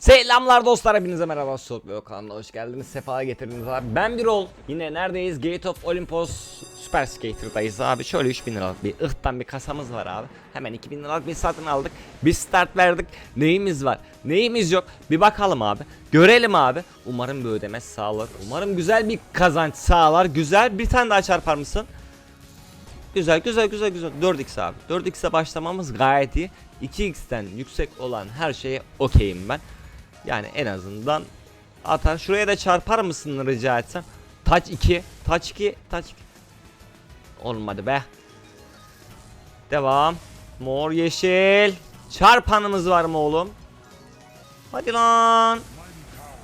Selamlar dostlar hepinize merhaba. Ve kanalına hoş geldiniz. Sefa getirdiniz abi. Ben bir ol. Yine neredeyiz? Gate of Olympus Super Skater'dayız abi. Şöyle 3000 liralık bir ıhtan bir kasamız var abi. Hemen 2000 liralık bir satın aldık. Bir start verdik. Neyimiz var? Neyimiz yok? Bir bakalım abi. Görelim abi. Umarım bir ödeme sağlar. Umarım güzel bir kazanç sağlar. Güzel. Bir tane daha çarpar mısın? Güzel güzel güzel güzel. 4x abi. 4x'e başlamamız gayet iyi. 2x'ten yüksek olan her şeye okeyim ben yani en azından atar. Şuraya da çarpar mısın rica etsem? Taç 2 Taç 2 Taç 2 Olmadı be. Devam. Mor yeşil. Çarpanımız var mı oğlum? Hadi lan.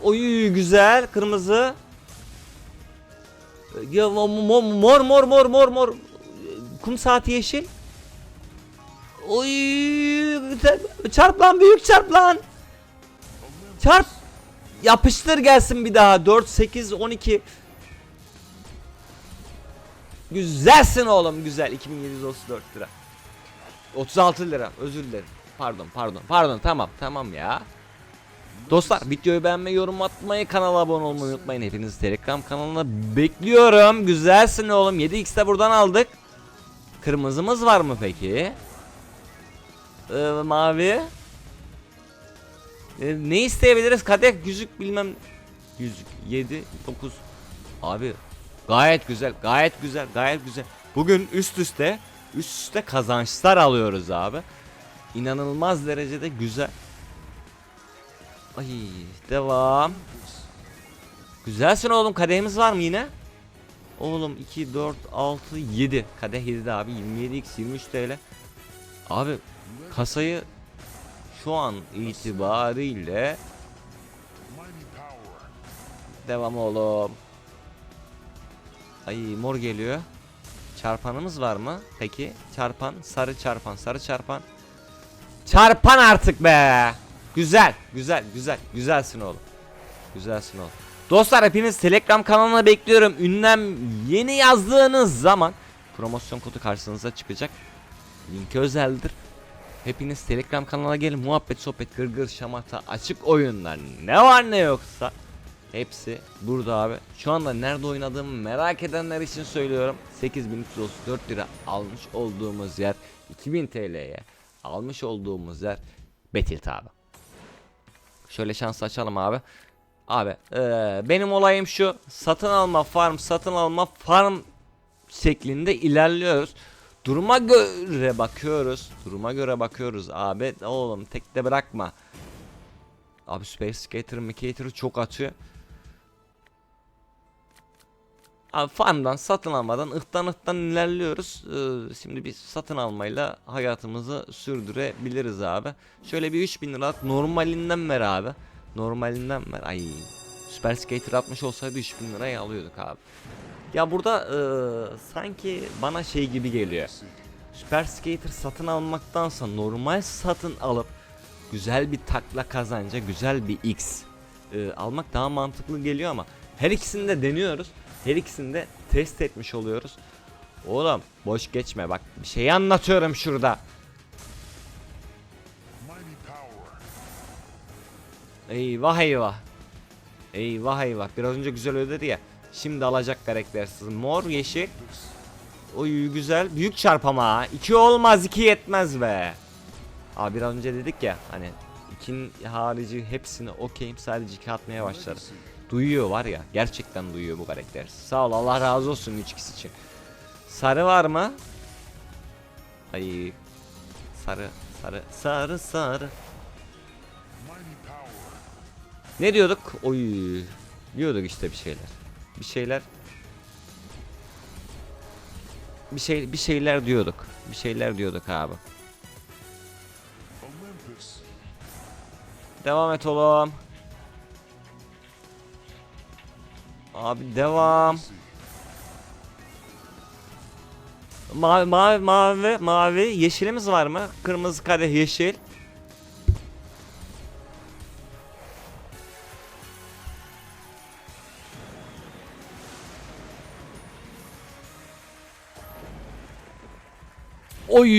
Oy güzel. Kırmızı. Ya mor mor mor mor mor. Kum saati yeşil. Oy çarp lan büyük çarp lan. Çarp. Yapıştır gelsin bir daha. 4 8 12. Güzelsin oğlum güzel 2734 lira. 36 lira özür dilerim. Pardon pardon pardon tamam tamam ya. Dostlar videoyu beğenmeyi, yorum atmayı, kanala abone olmayı unutmayın. Hepinizi Telegram kanalına bekliyorum. Güzelsin oğlum. 7x de buradan aldık. Kırmızımız var mı peki? Ee, mavi. Ee, ne isteyebiliriz? Kadeh, yüzük bilmem. Yüzük 7 9. Abi gayet güzel, gayet güzel, gayet güzel. Bugün üst üste üst üste kazançlar alıyoruz abi. İnanılmaz derecede güzel. Ay devam. Güzelsin oğlum kadehimiz var mı yine? Oğlum 2 4 6 7 kadeh 7'de abi 27x 23 TL. Abi kasayı şu an itibariyle devam oğlum. Ay mor geliyor. Çarpanımız var mı? Peki çarpan sarı çarpan sarı çarpan. Çarpan artık be. Güzel, güzel, güzel, güzelsin oğlum. Güzelsin oğlum. Dostlar hepiniz Telegram kanalına bekliyorum. Ünlem yeni yazdığınız zaman promosyon kodu karşınıza çıkacak. Linki özeldir. Hepiniz Telegram kanalına gelin. Muhabbet, sohbet, gırgır, şamata, açık oyunlar ne var ne yoksa hepsi burada abi. Şu anda nerede oynadığımı merak edenler için söylüyorum. 8334 lira almış olduğumuz yer 2000 TL'ye almış olduğumuz yer Betilt abi. Şöyle şans açalım abi. Abi eee, benim olayım şu satın alma farm satın alma farm şeklinde ilerliyoruz. Duruma göre bakıyoruz. Duruma göre bakıyoruz abi. Oğlum tek de bırakma. Abi Space Skater, Mikater'ı çok atıyor. Abi farmdan satın almadan ıhtan ıhtan ilerliyoruz. Ee, şimdi bir satın almayla hayatımızı sürdürebiliriz abi. Şöyle bir 3000 liralık normalinden ver abi. Normalinden ver. Ay. Super Skater 60 olsaydı 3000 liraya alıyorduk abi. Ya burada e, sanki bana şey gibi geliyor. Super Skater satın almaktansa normal satın alıp güzel bir takla kazanca güzel bir X e, almak daha mantıklı geliyor ama her ikisini de deniyoruz. Her ikisini de test etmiş oluyoruz. Oğlum boş geçme bak bir şey anlatıyorum şurada. Eyvah eyvah. Eyvah eyvah. Biraz önce güzel ödedi ya. Şimdi alacak karaktersiz. Mor yeşil. Oy güzel. Büyük çarpama ha. 2 olmaz 2 yetmez be. Abi biraz önce dedik ya hani ikin harici hepsini okeyim sadece 2 atmaya başladı. Duyuyor var ya gerçekten duyuyor bu karakter. Sağ ol Allah razı olsun 3x için. Sarı var mı? Ay sarı sarı sarı sarı. Ne diyorduk? Oy. Diyorduk işte bir şeyler. Bir şeyler. Bir şey bir şeyler diyorduk. Bir şeyler diyorduk abi. Devam et oğlum. Abi devam. Mavi mavi mavi mavi yeşilimiz var mı? Kırmızı kadeh yeşil. Oy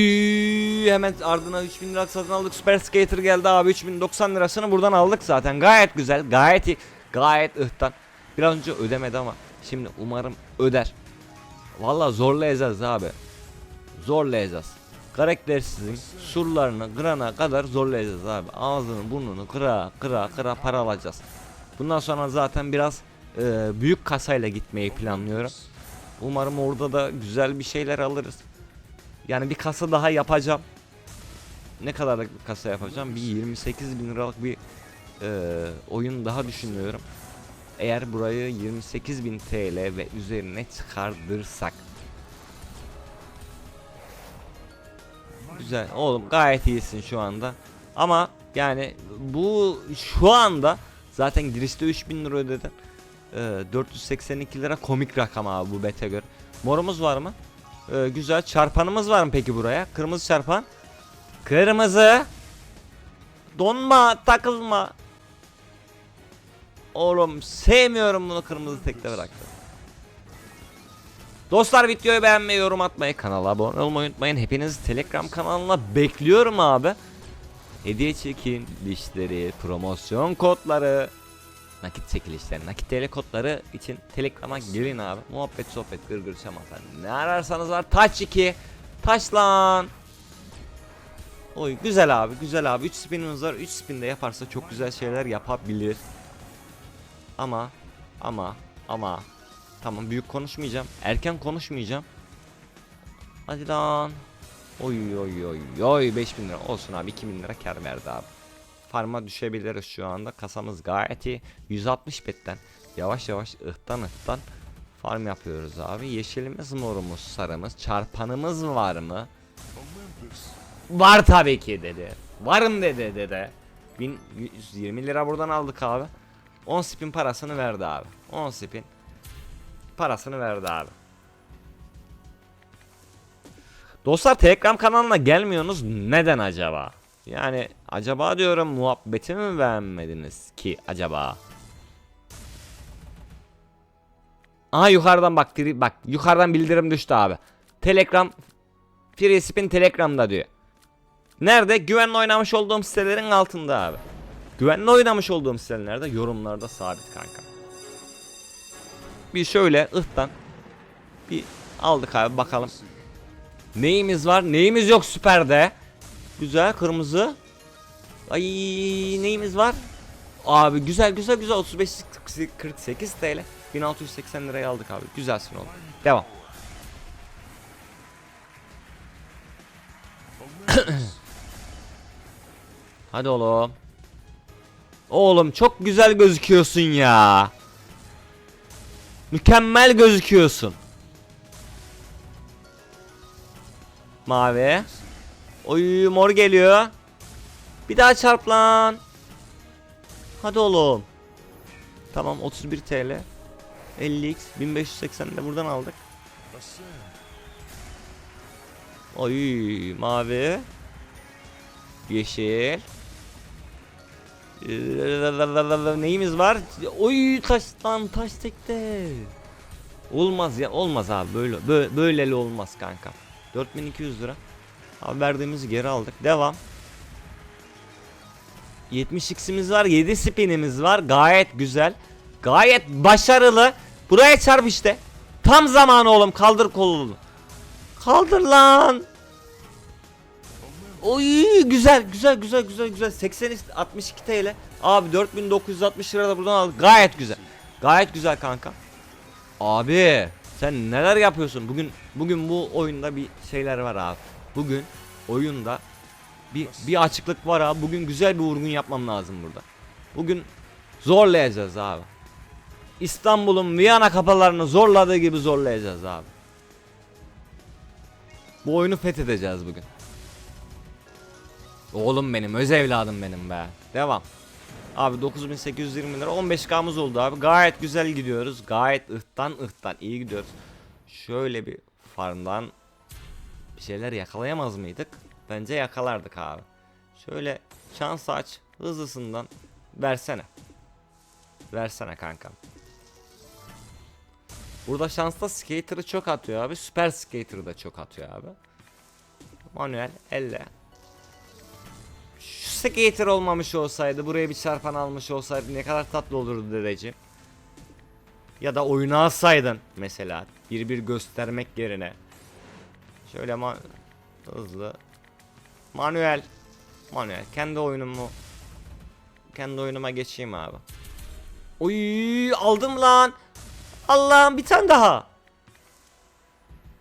hemen ardına 3000 lira satın aldık. Super Skater geldi abi 3090 lirasını buradan aldık zaten. Gayet güzel. Gayet iyi. Gayet ıhtan. Biraz önce ödemedi ama şimdi umarım öder. Vallahi zorlayacağız abi. Zorlayacağız. Karaktersizin surlarını kırana kadar zorlayacağız abi. Ağzını burnunu kıra kıra kıra para alacağız. Bundan sonra zaten biraz e, büyük kasayla gitmeyi planlıyorum. Umarım orada da güzel bir şeyler alırız. Yani bir kasa daha yapacağım. Ne kadarlık bir kasa yapacağım? Bir 28 bin liralık bir e, oyun daha düşünüyorum. Eğer burayı 28.000 TL ve üzerine çıkardırsak. Güzel oğlum gayet iyisin şu anda. Ama yani bu şu anda zaten girişte 3000 lira ödedin. Ee, 482 lira komik rakam abi bu bete göre. Morumuz var mı? Ee, güzel. Çarpanımız var mı peki buraya? Kırmızı çarpan. Kırmızı. Donma, takılma. Oğlum sevmiyorum bunu kırmızı tekte bıraktı. Dostlar videoyu beğenmeyi, yorum atmayı, kanala abone olmayı unutmayın. Hepinizi Telegram kanalına bekliyorum abi. Hediye çekin, dişleri, promosyon kodları, nakit çekilişleri, nakit TL kodları için Telegram'a girin abi. Muhabbet, sohbet, gırgır, şamata. Ne ararsanız var. Taç 2. Taş lan. Oy güzel abi, güzel abi. 3 spinimiz var. 3 spin de yaparsa çok güzel şeyler yapabilir. Ama ama ama tamam büyük konuşmayacağım. Erken konuşmayacağım. Hadi lan. Oy oy oy oy 5000 lira olsun abi 2000 lira kar verdi abi. Farma düşebiliriz şu anda. Kasamız gayet iyi. 160 betten yavaş yavaş ıhtan ıhtan farm yapıyoruz abi. Yeşilimiz, morumuz, sarımız, çarpanımız var mı? Var tabii ki dedi. Varım dedi dede. 1120 lira buradan aldık abi. 10 spin parasını verdi abi. 10 spin parasını verdi abi. Dostlar Telegram kanalına gelmiyorsunuz neden acaba? Yani acaba diyorum muhabbetimi mi beğenmediniz ki acaba? Aha yukarıdan bak bak yukarıdan bildirim düştü abi. Telegram Free Spin Telegram'da diyor. Nerede? Güvenli oynamış olduğum sitelerin altında abi. Güvenli oynamış olduğum sitelerde yorumlarda sabit kanka. Bir şöyle ıhtan bir aldık abi bakalım. Neyimiz var? Neyimiz yok süperde. Güzel kırmızı. Ay neyimiz var? Abi güzel güzel güzel 35 48 TL 1680 liraya aldık abi. Güzelsin oğlum. Devam. Hadi oğlum. Oğlum çok güzel gözüküyorsun ya. Mükemmel gözüküyorsun. Mavi. Oy mor geliyor. Bir daha çarp lan. Hadi oğlum. Tamam 31 TL. 50x 1580 de buradan aldık. Oy mavi. Yeşil. Neyimiz var? Oy taş lan taş tekte. Olmaz ya olmaz abi böyle böyle böyleli olmaz kanka. 4200 lira. Abi verdiğimizi geri aldık. Devam. 70x'imiz var. 7 spinimiz var. Gayet güzel. Gayet başarılı. Buraya çarp işte. Tam zamanı oğlum. Kaldır kolunu. Kaldır lan. Oy güzel güzel güzel güzel güzel 80 62 TL abi 4960 lira da buradan aldık gayet güzel gayet güzel kanka abi sen neler yapıyorsun bugün bugün bu oyunda bir şeyler var abi bugün oyunda bir bir açıklık var abi bugün güzel bir vurgun yapmam lazım burada bugün zorlayacağız abi İstanbul'un Viyana kapılarını zorladığı gibi zorlayacağız abi bu oyunu fethedeceğiz bugün Oğlum benim, öz evladım benim be. Devam. Abi 9820 lira 15k'mız oldu abi. Gayet güzel gidiyoruz. Gayet ıhtan ıhtan iyi gidiyoruz. Şöyle bir farmdan bir şeyler yakalayamaz mıydık? Bence yakalardık abi. Şöyle şans aç hızlısından versene. Versene kankam. Burada şansta skater'ı çok atıyor abi. Süper skater'ı da çok atıyor abi. Manuel elle. Şu skater olmamış olsaydı buraya bir çarpan almış olsaydı ne kadar tatlı olurdu dedeciğim. Ya da oyunu alsaydın mesela bir bir göstermek yerine. Şöyle ma hızlı. Manuel. Manuel kendi oyunumu kendi oyunuma geçeyim abi. Oy aldım lan. Allah'ım bir tane daha.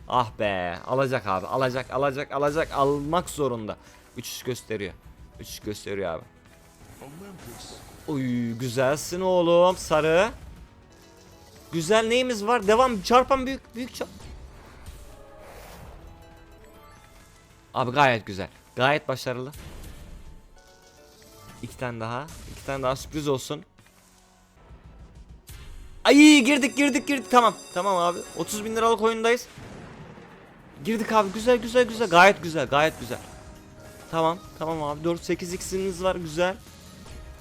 Ah be alacak abi alacak alacak alacak almak zorunda. 3 gösteriyor. 3 gösteriyor abi. Oy güzelsin oğlum sarı. Güzel neyimiz var? Devam çarpan büyük büyük çarp. Abi gayet güzel. Gayet başarılı. İki tane daha. iki tane daha sürpriz olsun. Ay girdik girdik girdik. Tamam tamam abi. 30 bin liralık oyundayız. Girdik abi. Güzel güzel güzel. Gayet güzel gayet güzel. Tamam tamam abi. 4 8 x'iniz var. Güzel.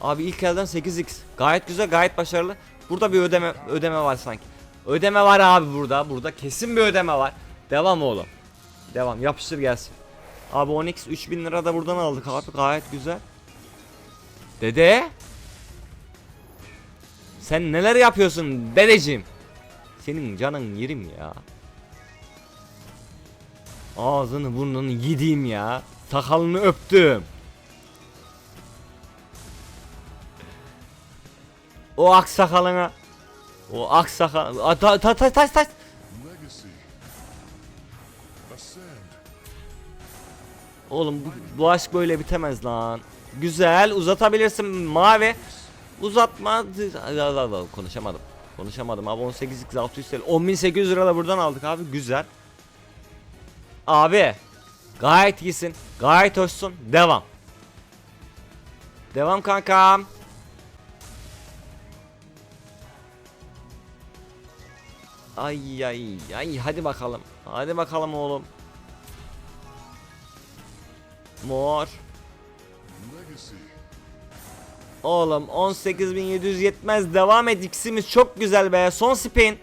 Abi ilk elden 8x gayet güzel gayet başarılı. Burada bir ödeme ödeme var sanki. Ödeme var abi burada. Burada kesin bir ödeme var. Devam oğlum. Devam. Yapıştır gelsin Abi 10x 3000 lira da buradan aldık abi gayet güzel Dede sen neler yapıyorsun dedeciğim? Senin canın yerim ya. Ağzını burnunu yediğim ya. Sakalını öptüm. O aksakalına. O aksakal. Ta ta ta ta ta. Oğlum bu, bu aşk böyle bitemez lan. Güzel uzatabilirsin mavi. Uzatma. Konuşamadım. Konuşamadım abi 18x 600 TL. 10800 lira da buradan aldık abi. Güzel. Abi. Gayet iyisin. Gayet hoşsun. Devam. Devam kankam. Ay ay ay hadi bakalım. Hadi bakalım oğlum. Mor. Oğlum 18700 yetmez. Devam et ikisimiz çok güzel be. Son spin.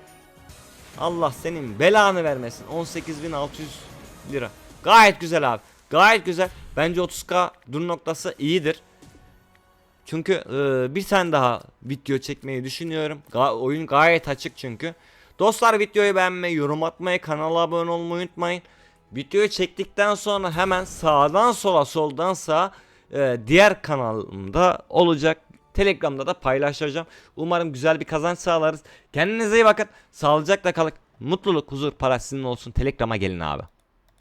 Allah senin belanı vermesin. 18600 lira. Gayet güzel abi. Gayet güzel. Bence 30k dur noktası iyidir. Çünkü e, bir tane daha video çekmeyi düşünüyorum. Ga- Oyun gayet açık çünkü. Dostlar videoyu beğenmeyi yorum atmayı kanala abone olmayı unutmayın Videoyu çektikten sonra hemen sağdan sola soldan sağa e, diğer kanalımda olacak. Telegram'da da paylaşacağım. Umarım güzel bir kazanç sağlarız. Kendinize iyi bakın. Sağlıcakla kalın. Mutluluk, huzur, para sizin olsun. Telegram'a gelin abi.